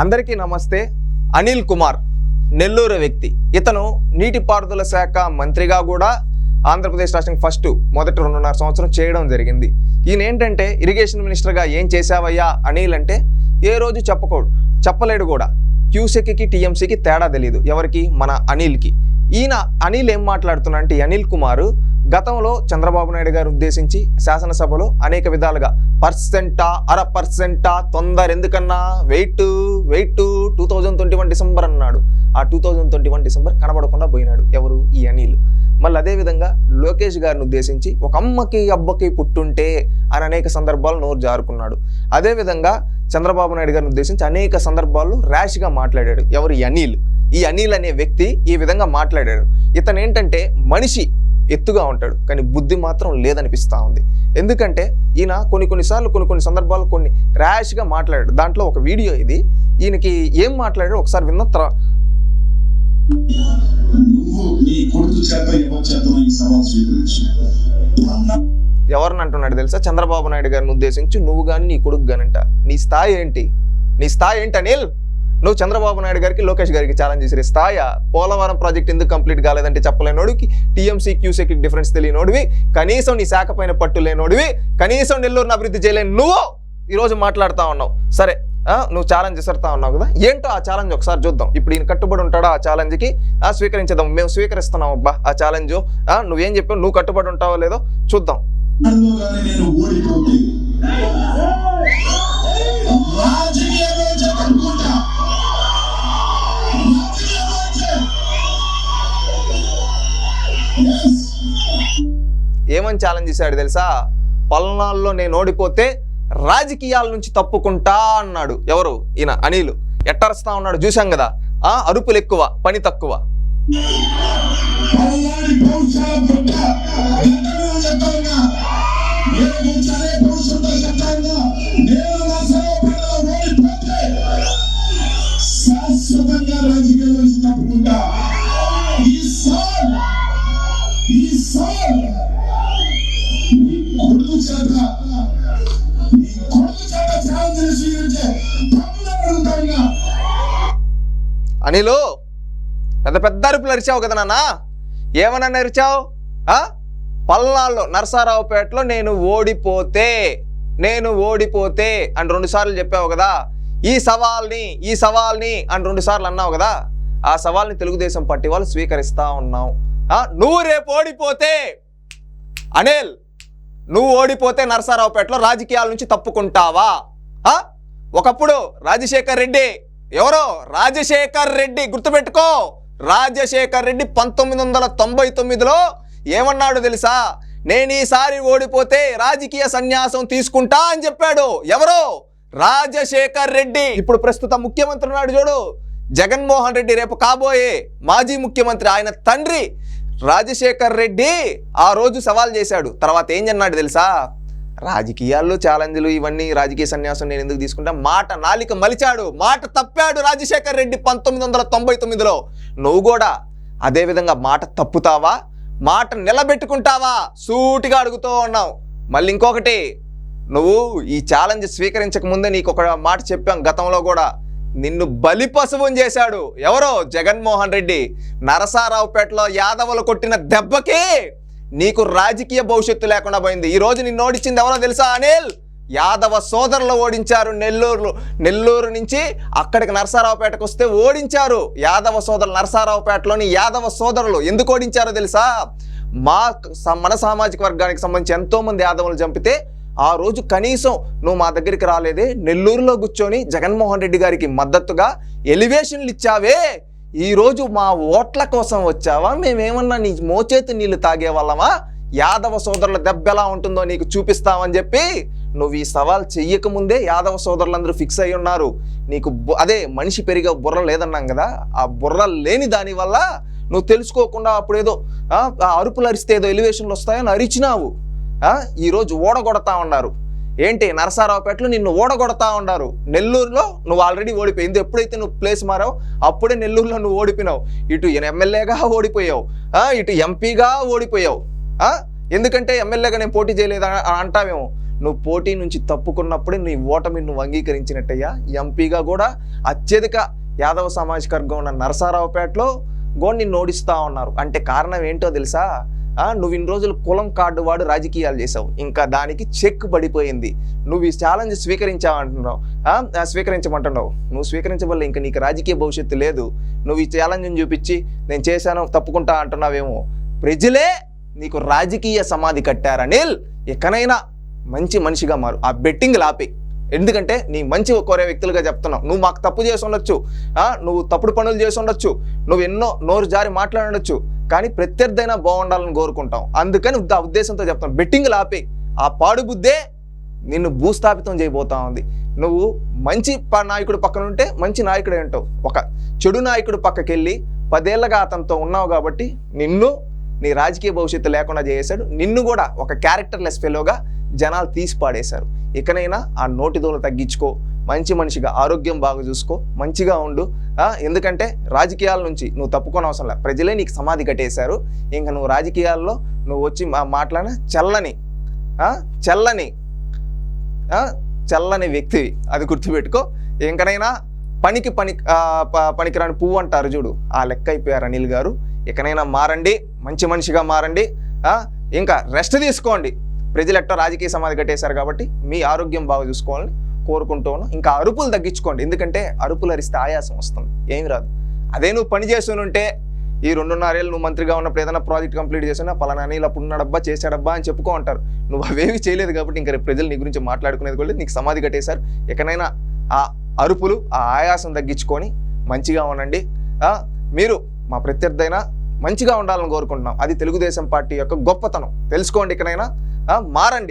అందరికీ నమస్తే. అనిల్ కుమార్ నెల్లూరు వ్యక్తి. ఇతను నీటిపారుదల శాఖ మంత్రిగా కూడా ఆంధ్రప్రదేశ్ రాష్ట్రం ఫస్ట్ మొదటి రెండున్నర సంవత్సరం చేయడం జరిగింది. ఈయన ఏంటంటే ఇరిగేషన్ మినిస్టర్గా ఏం చేశావయ్యా అనిల్ అంటే ఏ రోజు చెప్పకూడదు చెప్పలేడు కూడా. క్యూసెక్కి టీఎంసీకి తేడా తెలియదు ఎవరికి? మన అనిల్కి. ఈయన అనిల్ ఏం మాట్లాడుతున్నా అంటే అనిల్ కుమార్ గతంలో చంద్రబాబు నాయుడు గారు ఉద్దేశించి శాసనసభలో అనేక విధాలుగా పర్సెంటా అర పర్సెంటా తొందర ఎందుకన్నా? Wait wait two thousand twenty one December అన్నాడు. ఆ two thousand twenty one December కనబడకుండా పోయినాడు ఎవరు? ఈ అనిల్. మళ్ళీ అదేవిధంగా లోకేష్ గారిని ఉద్దేశించి ఒక అమ్మకి అబ్బకి పుట్టుంటే అని అనేక సందర్భాలు నోరు జారుకున్నాడు. అదేవిధంగా చంద్రబాబు నాయుడు గారిని ఉద్దేశించి అనేక సందర్భాల్లో ర్యాష్గా మాట్లాడాడు. ఎవరు? ఈ అనిల్. ఈ అనిల్ అనే వ్యక్తి ఈ విధంగా మాట్లాడాడు. ఇతను ఏంటంటే మనిషి. ఎత్తుగా ఉంటాడు. కానీ బుద్ధి మాత్రం లేదనిపిస్తూ ఉంది. ఎందుకంటే ఈయన కొన్ని కొన్నిసార్లు కొన్ని కొన్ని సందర్భాలు కొన్ని ర్యాష్గా మాట్లాడాడు. దాంట్లో ఒక వీడియో ఇది. ఈయనకి ఏం మాట్లాడాడో ఒకసారి విన్న తర్వాత ఎవరిని అంటున్నాడు తెలుసా? చంద్రబాబు నాయుడు గారిని ఉద్దేశించి నువ్వు కానీ నీ కొడుకు గానంట. నీ స్థాయి ఏంటి? నీ స్థాయి ఏంటి అనిల్? నువ్వు చంద్రబాబు నాయుడు గారికి లోకేష్ గారికి ఛాలెంజ్ చేసి స్థాయి పోలవరం ప్రాజెక్ట్ ఎందుకు కంప్లీట్ కాలేదంటే చెప్పలేనోడికి టీఎంసీ క్యూసీకి డిఫరెన్స్ తెలియనోడివి కనీసం నీ శాఖ పైన పట్టు లేనోడివి కనీసం నెల్లూరుని అభివృద్ధి చేయలేని నువ్వు ఈరోజు మాట్లాడుతూ ఉన్నావు. సరే ఆ, నువ్వు ఛాలెంజ్ చేస్తావు ఉన్నావు కదా? ఏంటో ఆ ఛాలెంజ్ ఒకసారి చూద్దాం. ఇప్పుడు ఈయన కట్టుబడి ఉంటాడా ఆ ఛాలెంజ్కి ఆ స్వీకరించేద్దాం. మేము స్వీకరిస్తున్నాం అబ్బా ఆ ఛాలెంజ్ నువ్వేం చెప్పావు? నువ్వు కట్టుబడి ఉంటావో లేదో చూద్దాం. నేను ఛాలెంజ్ చేశాడు తెలుసా? పల్నాడులో నేను ఓడిపోతే రాజకీయాల నుంచి తప్పుకుంటా అన్నాడు. ఎవరు? ఈయన అనిల్. ఎట్టరుస్తా ఉన్నాడు. చూసాం కదా? ఆ అరుపులు ఎక్కువ పని తక్కువ. శాశ్వతంగా రాజకీయాల నుంచి తప్పుకుంటా. అనిలు పెద్ద పెద్ద అరుపులు అరిచావు కదా నాన్న. ఏమన్నా అరిచావు? ఆ? పల్నాల్లో నరసారావుపేటలో నేను ఓడిపోతే నేను ఓడిపోతే అని రెండు సార్లు చెప్పావు కదా. ఈ సవాల్ని ఈ సవాల్ని అని రెండు సార్లు అన్నావు కదా. ఆ సవాల్ని తెలుగుదేశం పార్టీ వాళ్ళు స్వీకరిస్తా ఉన్నాం నువ్వు రేపు ఓడిపోతే అనిల్ నువ్వు ఓడిపోతే నరసారావుపేటలో రాజకీయాల నుంచి తప్పుకుంటావా? ఒకప్పుడు రాజశేఖర్ రెడ్డి ఎవరో? రాజశేఖర్ రెడ్డి. గుర్తుపెట్టుకో. రాజశేఖర్ రెడ్డి పంతొమ్మిది వందల తొంభై తొమ్మిదిలో ఏమన్నాడు తెలుసా? నేను ఈసారి ఓడిపోతే రాజకీయ సన్యాసం తీసుకుంటా అని చెప్పాడు. ఎవరో? రాజశేఖర్ రెడ్డి. ఇప్పుడు ప్రస్తుత ముఖ్యమంత్రి ఉన్నాడు చూడు. జగన్మోహన్ రెడ్డి రేపు కాబోయే మాజీ ముఖ్యమంత్రి ఆయన తండ్రి రాజశేఖర్ రెడ్డి ఆ రోజు సవాల్ చేశాడు. తర్వాత ఏం అన్నాడు తెలుసా? రాజకీయాల్లో ఛాలెంజ్లు ఇవన్నీ రాజకీయ సన్యాసం నేను ఎందుకు తీసుకుంటా? మాట నాలిక మలిచాడు. మాట తప్పాడు రాజశేఖర్ రెడ్డి పంతొమ్మిది వందల తొంభై తొమ్మిదిలో. నువ్వు కూడా అదేవిధంగా మాట తప్పుతావా? మాట నిలబెట్టుకుంటావా? సూటిగా అడుగుతూ ఉన్నావు. మళ్ళీ ఇంకొకటి నువ్వు ఈ ఛాలెంజ్ స్వీకరించక ముందే నీకు ఒక మాట చెప్పాం గతంలో కూడా. నిన్ను బలి పశువుని చేశాడు. ఎవరో? జగన్మోహన్ రెడ్డి. నరసారావుపేటలో యాదవులు కొట్టిన దెబ్బకి నీకు రాజకీయ భవిష్యత్తు లేకుండా పోయింది. ఈ రోజు నిన్ను ఓడించింది ఎవరో తెలుసా అనిల్? యాదవ సోదరులు ఓడించారు నెల్లూరు నెల్లూరు నుంచి అక్కడికి నరసారావుపేటకు వస్తే ఓడించారు. యాదవ సోదరులు నరసారావుపేటలోని యాదవ సోదరులు ఎందుకు ఓడించారో తెలుసా? మా మన సామాజిక వర్గానికి సంబంధించి ఎంతోమంది యాదవులు చంపితే ఆ రోజు కనీసం నువ్వు మా దగ్గరికి రాలేదే నెల్లూరులో కూర్చొని జగన్మోహన్ రెడ్డి గారికి మద్దతుగా ఎలివేషన్లు ఇచ్చావే. ఈరోజు మా ఓట్ల కోసం వచ్చావా? మేమేమన్నా నీ మోచేతి నీళ్ళు తాగే వాళ్ళమా యాదవ సోదరుల దెబ్బ ఎలా ఉంటుందో నీకు చూపిస్తామని చెప్పి నువ్వు ఈ సవాల్ చెయ్యకముందే యాదవ సోదరులందరూ ఫిక్స్ అయి ఉన్నారు. నీకు బు- అదే మనిషి పెరిగే బుర్ర లేదన్నాం కదా ఆ బుర్ర లేని దాని వల్ల నువ్వు తెలుసుకోకుండా అప్పుడేదో ఆ, ఆ అరుపులు అరిస్తే ఏదో ఎలివేషన్లు వస్తాయని అరిచినావు. ఈరోజు ఓడగొడతా ఉన్నారు. ఏంటి నరసారావుపేటలో నిన్ను ఓడగొడతా ఉన్నారు. నెల్లూరులో నువ్వు ఆల్రెడీ ఓడిపోయింది ఎప్పుడైతే నువ్వు ప్లేస్ మారావు అప్పుడే నెల్లూరులో నువ్వు ఓడిపోయినావు. ఇటు ఎమ్మెల్యేగా ఓడిపోయావు. ఇటు ఎంపీగా ఓడిపోయావు. ఎందుకంటే ఎమ్మెల్యేగా నేను పోటీ చేయలేదు అంటావేమో. నువ్వు పోటీ నుంచి తప్పుకున్నప్పుడే నీ ఓటమి నువ్వు అంగీకరించినట్టయ్యా. ఎంపీగా కూడా అత్యధిక యాదవ సామాజిక వర్గం ఉన్న నరసారావుపేటలో కూడా నిన్ను ఓడిస్తా ఉన్నారు. అంటే కారణం ఏంటో తెలుసా? నువ్వు ఇన్ని రోజులు కులం కార్డు వాడు రాజకీయాలు చేసావు. ఇంకా దానికి చెక్ పడిపోయింది. నువ్వు ఈ ఛాలెంజ్ స్వీకరించావంటున్నావు స్వీకరించమంటున్నావు. నువ్వు స్వీకరించవల్ల ఇంకా నీకు రాజకీయ భవిష్యత్తు లేదు. నువ్వు ఈ ఛాలెంజ్ని చూపించి నేను చేశాను తప్పుకుంటా అంటున్నావేమో. ప్రజలే నీకు రాజకీయ సమాధి కట్టారు అనిల్ మంచి మనిషిగా మారు. ఆ బెట్టింగ్ లాపి ఎందుకంటే నీ మంచి కోరే వ్యక్తులుగా చెప్తున్నావు. నువ్వు మాకు తప్పు చేసి ఉండొచ్చు. నువ్వు తప్పుడు పనులు చేసి ఉండొచ్చు. నువ్వు ఎన్నో నోరు జారి మాట్లాడొచ్చు కానీ ప్రత్యర్థైనా బాగుండాలని కోరుకుంటాం. అందుకని ఆ ఉద్దేశంతో చెప్తాను బెట్టింగ్ లాపే ఆ పాడు బుద్ధే నిన్ను భూస్థాపితం చేయబోతా ఉంది. నువ్వు మంచి నాయకుడు పక్కన ఉంటే మంచి నాయకుడు ఏంటో ఒక చెడు నాయకుడు పక్కకి వెళ్ళి పదేళ్ళగా అతనితో ఉన్నావు కాబట్టి నిన్ను నీ రాజకీయ భవిష్యత్తు లేకుండా చేశాడు నిన్ను కూడా ఒక క్యారెక్టర్లెస్ ఫెలోగా జనాలు తీసి పాడేశారు. ఇకనైనా ఆ నోటి దూలు తగ్గించుకో. మంచి మనిషిగా ఆరోగ్యం బాగా చూసుకో. మంచిగా ఉండు. ఎందుకంటే రాజకీయాల నుంచి నువ్వు తప్పుకోని అవసరం లేదు. ప్రజలే నీకు సమాధి కట్టేశారు. ఇంకా నువ్వు రాజకీయాల్లో నువ్వు వచ్చి మా- మాట్లాడిన చల్లని చల్లని చల్లని వ్యక్తివి. అది గుర్తుపెట్టుకో. ఇంకనైనా పనికి పని ప- పనికిరాని పువ్వు అంటారు చూడు. ఆ లెక్క అయిపోయారు అనిల్ గారు. ఇకనైనా మారండి. మంచి మనిషిగా మారండి. ఇంకా రెస్ట్ తీసుకోండి. ప్రజలు ఎట్టో రాజకీయ సమాధి కట్టేశారు కాబట్టి మీ ఆరోగ్యం బాగా చూసుకోవాలని కోరుకుంటూ ఇంకా అరుపులు తగ్గించుకోండి. ఎందుకంటే అరుపులు అరిస్తే ఆయాసం వస్తుంది. ఏమి రాదు. అదే నువ్వు పని చేస్తుంటే ఈ రెండున్నరేళ్ళు నువ్వు మంత్రిగా ఉన్నప్పుడు ఏదైనా ప్రాజెక్ట్ కంప్లీట్ చేసినా పలానా నీళ్ళు అప్పుడు ఉన్నాడబ్బా చేశాడబ్బా అని చెప్పుకో అంటారు. నువ్వు అవేవి చేయలేదు కాబట్టి ఇంకా రేపు ప్రజలు నీ గురించి మాట్లాడుకునేది కూడా నీకు సమాధి కట్టేశారు. ఎక్కడైనా ఆ అరుపులు ఆ ఆయాసం తగ్గించుకొని మంచిగా ఉండండి. మీరు మా ప్రత్యర్థి అయినా మంచిగా ఉండాలని కోరుకుంటున్నాం. అది తెలుగుదేశం పార్టీ యొక్క గొప్పతనం. తెలుసుకోండి ఇకనైనా మారండి.